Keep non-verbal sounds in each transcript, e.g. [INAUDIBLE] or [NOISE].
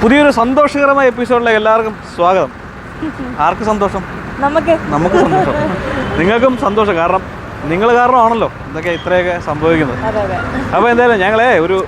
പുതിയൊരു സന്തോഷകരമായ എപ്പിസോഡിലേക്ക് എല്ലാവർക്കും സ്വാഗതം. ആർക്ക് സന്തോഷം? നമുക്ക്. നമുക്ക് സന്തോഷം. നിങ്ങൾക്കും സന്തോഷം. കാരണം നിങ്ങൾ കാരണമാണല്ലോ ഇതൊക്കെ ഇത്രയൊക്കെ സംഭവിക്കുന്നത്. അപ്പോൾ എന്തായാലും ഞങ്ങളെ ഒരു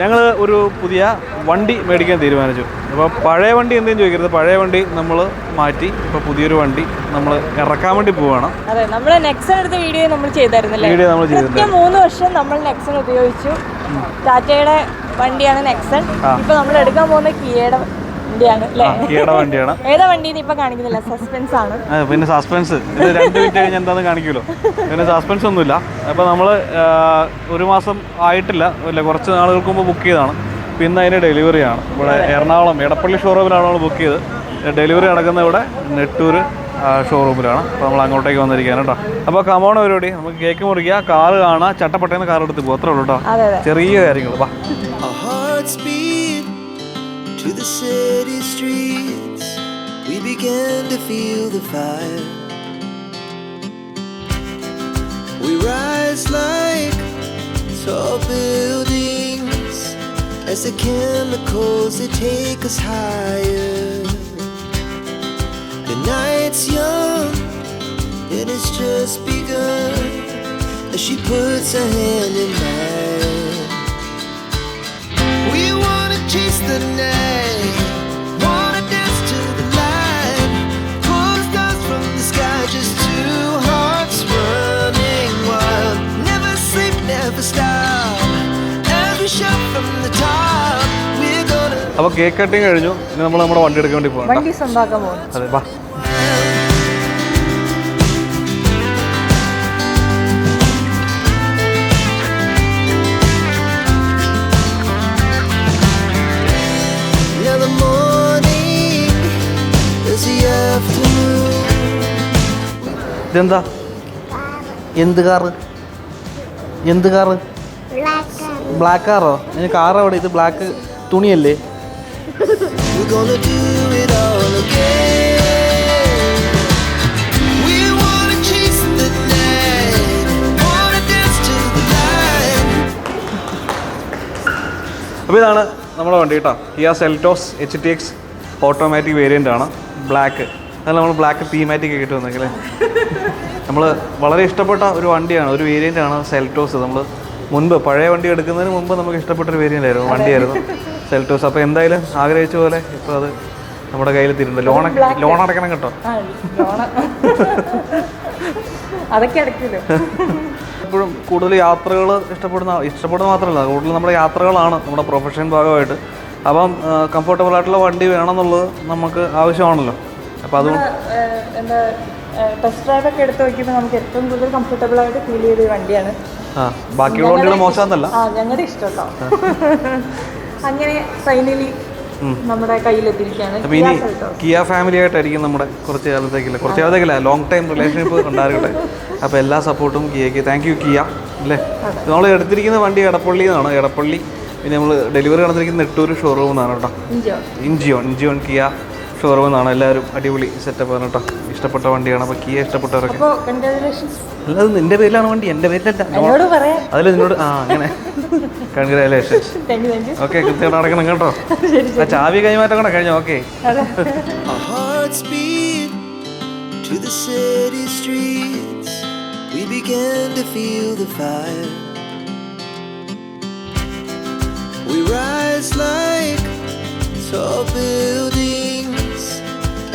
ഞങ്ങൾ ഒരു പുതിയ വണ്ടി മേടിക്കാൻ തീരുമാനിച്ചു. അപ്പോൾ പഴയ വണ്ടി എന്തെങ്കിലും ചോദിക്കരുത്. പഴയ വണ്ടി നമ്മൾ മാറ്റി ഇപ്പോൾ പുതിയൊരു വണ്ടി നമ്മൾ ഇറക്കാൻ വേണ്ടി പോവാണ്. അതെ നമ്മൾ നെക്സൺ എടുത്ത വീഡിയോ നമ്മൾ ചെയ്തായിരുന്നില്ല? വീഡിയോ നമ്മൾ ചെയ്തിട്ടുണ്ട്. മൂന്ന് വർഷം നമ്മൾ നെക്സൺ ഉപയോഗിച്ചു. ടാറ്റയുടെ വണ്ടിയാണ് നെക്സൺ. ഇപ്പൊ നമ്മൾ എടുക്കാൻ പോകുന്ന കിയയുടെ വണ്ടിയാണ് [LAUGHS] ഏതാ ഇപ്പൊ കാണിക്കുന്നില്ല? സസ്പെൻസ് ആണ്. പിന്നെ സസ്പെൻസ് ഇത് രണ്ട് മിനിറ്റ് കഴിഞ്ഞ് എന്താന്ന് കാണിക്കുമല്ലോ. പിന്നെ സസ്പെൻസ് ഒന്നുമില്ല. അപ്പൊ നമ്മൾ ഒരു മാസം ആയിട്ടില്ല. അല്ല കുറച്ച് നാളുകൾക്ക് മുമ്പ് ബുക്ക് ചെയ്താണ് പിന്നെ അതിന് ഡെലിവറിയാണ് ഇവിടെ എറണാകുളം എടപ്പള്ളി ഷോറൂമിലാണ് നമ്മൾ ബുക്ക് ചെയ്ത് ഡെലിവറി നടക്കുന്ന ഇവിടെ നെട്ടൂർ ഷോറൂമിലാണ് അപ്പോൾ നമ്മൾ അങ്ങോട്ടേക്ക് വന്നിരിക്കുകയാണ് കേട്ടോ അപ്പോൾ കമോണ പരിപാടി നമുക്ക് കേക്ക് മുറിക്കുക കാറ് കാണാം ചട്ടപ്പട്ടേന്ന് കാർ എടുത്ത് പോകും അത്രേ ഉള്ളൂ കേട്ടോ ചെറിയ കാര്യങ്ങൾ വാ to the city streets. We began to feel the fire. We rise like tall buildings as the chemicals they take us higher. She puts her hand in mine. We wanna chase the night, wanna dance to the light, pull down stars from the sky, just two hearts running wild. Never sleep, never stop. Every shot from the top, we're gonna. അപ്പോൾ cake cutting കഴിഞ്ഞു ഇനി നമ്മൾ നമ്മുടെ വണ്ടി എടുക്കാൻ വേണ്ടി പോകണം വണ്ടി സ്വന്തമാക്കാൻ പോകുന്നു അതെ വാ ഇതെന്താ? എന്ത് കാറ്? എന്ത് കാറ്? ബ്ലാക്ക് കാറോ ഇനി കാർ അവിടെ ഇത് ബ്ലാക്ക് തുണിയല്ലേ. അപ്പോൾ ഇതാണ് നമ്മുടെ വണ്ടി കേട്ടോ. ഹിയാസ് Seltos H T X automatic variant ആണ്. ബ്ലാക്ക് അതിൽ നമ്മൾ ബ്ലാക്ക് തീമാറ്റിക് ഇട്ട് വന്നേക്കല്ലേ നമ്മൾ വളരെ ഇഷ്ടപ്പെട്ട ഒരു വണ്ടിയാണ് ഒരു വേരിയന്റ് ആണ് സെൽറ്റോസ് നമ്മൾ മുൻപ് പഴയ വണ്ടി എടുക്കുന്നതിന് മുമ്പ് നമുക്ക് ഇഷ്ടപ്പെട്ട ഒരു വേരിയന്റ് ആയിരുന്നു വണ്ടിയായിരുന്നു സെൽറ്റോസ് അപ്പോൾ എന്തായാലും ആഗ്രഹിച്ച പോലെ ഇപ്പോൾ അത് നമ്മുടെ കയ്യിൽ തിരുണ്ട് ലോൺ ലോൺ അടയ്ക്കണം കേട്ടോ. അതൊക്കെ അടയ്ക്കുമല്ലോ എപ്പോഴും കൂടുതൽ യാത്രകൾ ഇഷ്ടപ്പെടുന്ന ഇഷ്ടപ്പെടുന്ന മാത്രമല്ല കൂടുതൽ നമ്മുടെ യാത്രകളാണ് നമ്മുടെ പ്രൊഫഷൻ ഭാഗമായിട്ട്. അപ്പം കംഫർട്ടബിൾ ആയിട്ടുള്ള വണ്ടി വേണമെന്നുള്ളത് നമുക്ക് ആവശ്യമാണല്ലോ. അപ്പോൾ അതുകൊണ്ട് എന്താ ടെസ്റ്റ് ഡ്രൈവ് ഒക്കെ എടുത്ത് നമുക്ക് ഏറ്റവും കൂടുതൽ കംഫർട്ടബിൾ ആയിട്ട് ഫീൽ ചെയ്ത വണ്ടിയാണ്. ആ ബാക്കിയുള്ള വണ്ടികൾ മോശമെന്നല്ല? ആ ഞങ്ങളുടെ ഇഷ്ടം കേട്ടോ അങ്ങനെ ഫൈനലി നമ്മുടെ കയ്യിലെത്തിയിരിക്കുകയാണ്. അപ്പോൾ ഇനി Kia Seltos. കിയ ഫാമിലി ആയിട്ടായിരിക്കും നമ്മുടെ കുറച്ച് കാലത്തേക്കില്ല കുറച്ച് കാലത്തേക്കില്ല ലോങ് ടൈം റിലേഷൻഷിപ്പ് ഉണ്ടാകട്ടെ. അപ്പോൾ എല്ലാ സപ്പോർട്ടും കിയക്ക് താങ്ക് യു കിയ അല്ലേ? നമ്മൾ എടുത്തിരിക്കുന്ന വണ്ടി എടപ്പള്ളി എന്നാണ്. എടപ്പള്ളി പിന്നെ നമ്മൾ ഡെലിവറി നടന്നിരിക്കുന്ന നെട്ടൂർ ഷോറൂം എന്നാണ് കേട്ടോ. ഇഞ്ചിയോൺ ഇഞ്ചിയോൺ കിയ ഷോറൂമിൽ നിന്നാണ് എല്ലാവരും അടിപൊളി സെറ്റപ്പ് ആണ് കേട്ടോ. ഇഷ്ടപ്പെട്ട വണ്ടിയാണ്. അപ്പോൾ കിയ ഇഷ്ടപ്പെട്ടവരൊക്കെ. അല്ലാതെ നിന്റെ പേരിലാണ് വണ്ടി. എന്റെ പേരിലല്ല. അതിൽ നിന്നോട് ആ അങ്ങനെ. കൺഗ്രാലേഷൻസ് ഓക്കെ [LAUGHS] കൃത്യമായിട്ട് അടക്കണം കേട്ടോ. [LAUGHS] ആ ചാവി കൈമാറ്റം കൂടെ കഴിഞ്ഞു? Okay to the city streets. We began to feel the fire. We rise like tall buildings.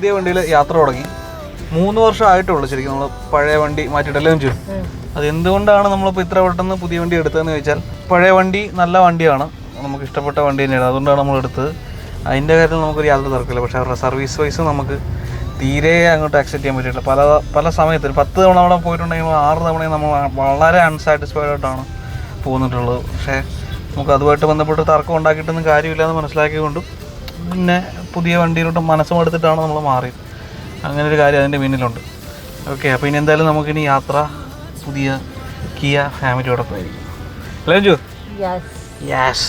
പുതിയ വണ്ടിയിൽ യാത്ര തുടങ്ങി. മൂന്ന് വർഷം ആയിട്ടുള്ളൂ ശരിക്കും നമ്മൾ പഴയ വണ്ടി മാറ്റിയിട്ടല്ലേ ചെയ്യും അത് എന്തുകൊണ്ടാണ് നമ്മളിപ്പോൾ ഇത്ര പെട്ടെന്ന് പുതിയ വണ്ടി എടുത്തതെന്ന് ചോദിച്ചാൽ പഴയ വണ്ടി നല്ല വണ്ടിയാണ്. നമുക്ക് ഇഷ്ടപ്പെട്ട വണ്ടി തന്നെയാണ്. അതുകൊണ്ടാണ് നമ്മൾ എടുത്തത്. അതിന്റെ കാര്യത്തിൽ നമുക്കൊരു യാതൊരു തർക്കമില്ല. പക്ഷേ അവരുടെ സർവീസ് വൈസ് നമുക്ക് തീരെ അങ്ങോട്ട് അക്സെപ്റ്റ് ചെയ്യാൻ പറ്റിയിട്ടില്ല. പല പല സമയത്ത് പത്ത് തവണ അവിടെ പോയിട്ടുണ്ടെങ്കിൽ ആറ് തവണ നമ്മൾ വളരെ അൺസാറ്റിസ്ഫൈഡ് ആയിട്ടാണ് പോകുന്നിട്ടുള്ളത് പക്ഷേ നമുക്ക് അതുമായിട്ട് ബന്ധപ്പെട്ട് തർക്കം ഉണ്ടാക്കിയിട്ടൊന്നും കാര്യമില്ല എന്ന് മനസ്സിലാക്കിയതുകൊണ്ടും പിന്നെ പുതിയ വണ്ടിയിലോട്ട് മനസ്സും എടുത്തിട്ടാണ് നമ്മൾ മാറിയത്. അങ്ങനെ ഒരു കാര്യം അതിന്റെ പിന്നിലുണ്ട്. ഓക്കെ അപ്പോൾ ഇനി എന്തായാലും നമുക്കിനി യാത്ര പുതിയ കിയ ഫാമിലിയോടൊപ്പം ആയിരിക്കും. അല്ലേ ജു യെസ് യാസ്